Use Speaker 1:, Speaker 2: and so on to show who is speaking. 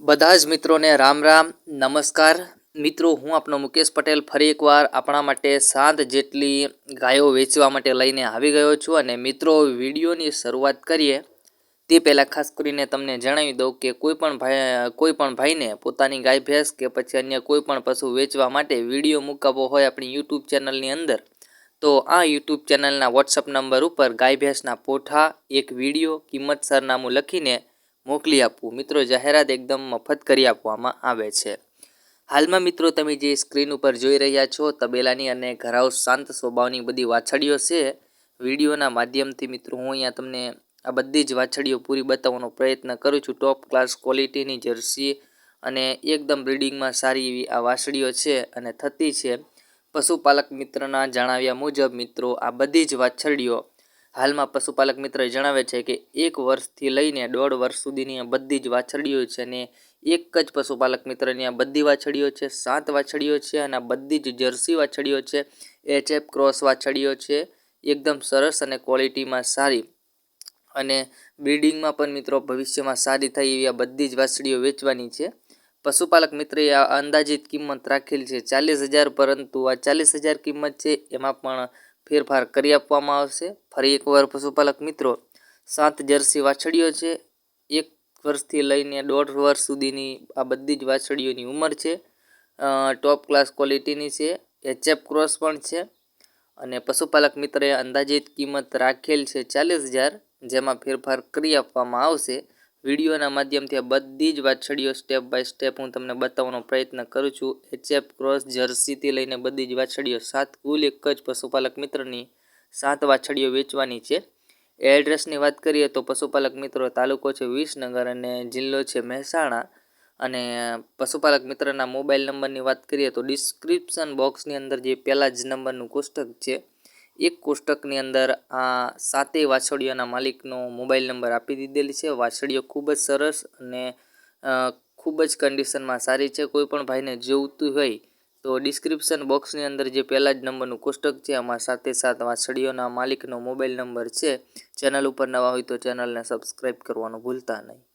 Speaker 1: બધા જ મિત્રોને રામ રામ, નમસ્કાર. મિત્રો, હું આપનો મુકેશ પટેલ ફરી એકવાર આપણા માટે સાત જેટલી ગાયો વેચવા માટે લઈને આવી ગયો છું અને મિત્રો, વિડીયોની શરૂઆત કરીએ. તે પહેલાં ખાસ કરીને તમને જણાવી દઉં કે કોઈ પણ ભાઈ કોઈ પણ ભાઈને પોતાની ગાય ભેંસ કે પછી અન્ય કોઈ પણ પશુ વેચવા માટે વીડિયો મૂકાવો હોય આપણી યુટ્યુબ ચેનલની અંદર, તો આ યુટ્યુબ ચેનલના વોટ્સઅપ નંબર ઉપર ગાય ભેંસના પોઠા, એક વીડિયો કિંમત સરનામું લખીને મોકલી આપવું. મિત્રો, જાહેરાત એકદમ મફત કરી આપવામાં આવે છે. હાલમાં મિત્રો, તમે જે સ્ક્રીન ઉપર જોઈ રહ્યા છો, તબેલાની અને ઘરાવ શાંત સ્વભાવની બધી વાછડીઓ છે. વિડીયોના માધ્યમથી મિત્રો, હું અહીંયા તમને આ બધી જ વાછડીઓ પૂરી બતાવવાનો પ્રયત્ન કરું છું. ટોપ ક્લાસ ક્વોલિટીની જર્સી અને એકદમ બ્રિડિંગમાં સારી એવી આ વાછડીઓ છે અને થતી છે. પશુપાલક મિત્રના જણાવ્યા મુજબ મિત્રો, આ બધી જ વાછરડીઓ હાલમાં પશુપાલક મિત્ર જણાવે છે કે એક વર્ષથી લઈને દોઢ વર્ષ સુધીની આ બધી જ વાછરડીઓ છે અને એક જ પશુપાલક મિત્રની આ બધી વાછડીઓ છે, સાત વાછડીઓ છે અને આ બધી જ જર્સી વાછડીઓ છે, એચએફ ક્રોસ વાછડીઓ છે, એકદમ સરસ અને ક્વોલિટીમાં સારી અને બ્રિડિંગમાં પણ મિત્રો ભવિષ્યમાં સારી થઈ એવી આ બધી જ વાછડીઓ વેચવાની છે. પશુપાલક મિત્રએ આ અંદાજિત કિંમત રાખેલી છે ચાલીસ હજાર પરંતુ આ ચાલીસ હજાર કિંમત છે, એમાં પણ ફેરફાર કરી આપવામાં આવશે. ફરી એકવાર પશુપાલક મિત્રો, સાત જર્સી વાછડીઓ છે. એક વર્ષથી લઈને દોઢ વર્ષ સુધીની આ બધી જ વાછડીઓની ઉંમર છે. ટોપ ક્લાસ ક્વોલિટીની છે. એચએફ ક્રોસ પણ છે. અને પશુપાલક મિત્રએ અંદાજિત કિંમત રાખેલ છે ચાલીસ હજાર, જેમાં ફેરફાર કરી આપવામાં આવશે. વિડીયોના માધ્યમથી આ બધી જ વાછડીઓ સ્ટેપ બાય સ્ટેપ હું તમને બતાવવાનો પ્રયત્ન કરું છું. એચએફ ક્રોસ જર્સીથી લઈને બધી જ વાછડીઓ, સાત કુલ એક જ પશુપાલક મિત્રની સાત વાછડીઓ વેચવાની છે. એડ્રેસની વાત કરીએ તો પશુપાલક મિત્રો તાલુકો છે વિસનગર અને જિલ્લો છે મહેસાણા. અને પશુપાલક મિત્રના મોબાઈલ નંબરની વાત કરીએ તો ડિસ્ક્રિપ્શન બોક્સની અંદર જે પહેલાં જ નંબરનું કોષ્ટક છે એક કોષ્ટકની અંદર આ સાતેય વાછડીઓના માલિકનો મોબાઈલ નંબર આપી દીધેલી છે. વાછડીઓ ખૂબ જ સરસ અને ખૂબ જ કન્ડિશનમાં સારી છે. કોઈ પણ ભાઈને જોવતું હોય તો ડિસ્ક્રિપ્શન બોક્સની અંદર જે પહેલાં જ નંબરનું કોષ્ટક છે, આમાં સાથે સાત વાછડીઓના માલિકનો મોબાઈલ નંબર છે. ચેનલ ઉપર નવા હોય તો ચેનલને સબસ્ક્રાઈબ કરવાનું ભૂલતા નહીં.